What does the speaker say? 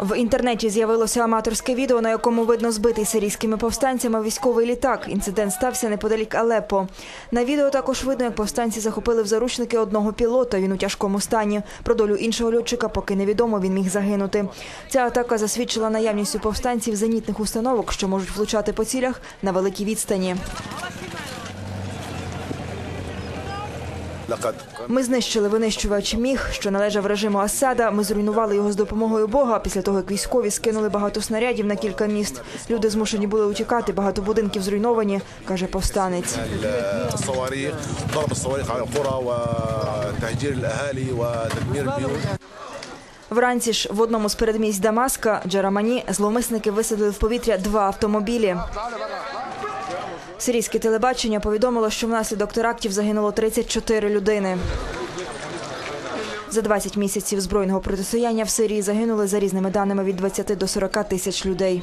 В інтернеті з'явилося аматорське відео, на якому видно збитий сирійськими повстанцями військовий літак. Інцидент стався неподалік Алеппо. На відео також видно, як повстанці захопили в заручники одного пілота. Він у тяжкому стані. Про долю іншого льотчика поки невідомо. Він міг загинути. Ця атака засвідчила наявність у повстанців зенітних установок, що можуть влучати по цілях на великій відстані. Ми знищили винищувач міг, що належав режиму Асада. Ми зруйнували його з допомогою Бога. Після того як військові скинули багато снарядів на кілька міст. Люди змушені були утікати. Багато будинків зруйновані, каже повстанець. Вранці ж в одному з передмість Дамаска Джарамані зловмисники висадили в повітря два автомобілі. Сирійське телебачення повідомило, що внаслідок терактів загинуло 34 людини. За 20 місяців збройного протистояння в Сирії загинули за різними даними від 20 до 40 тисяч людей.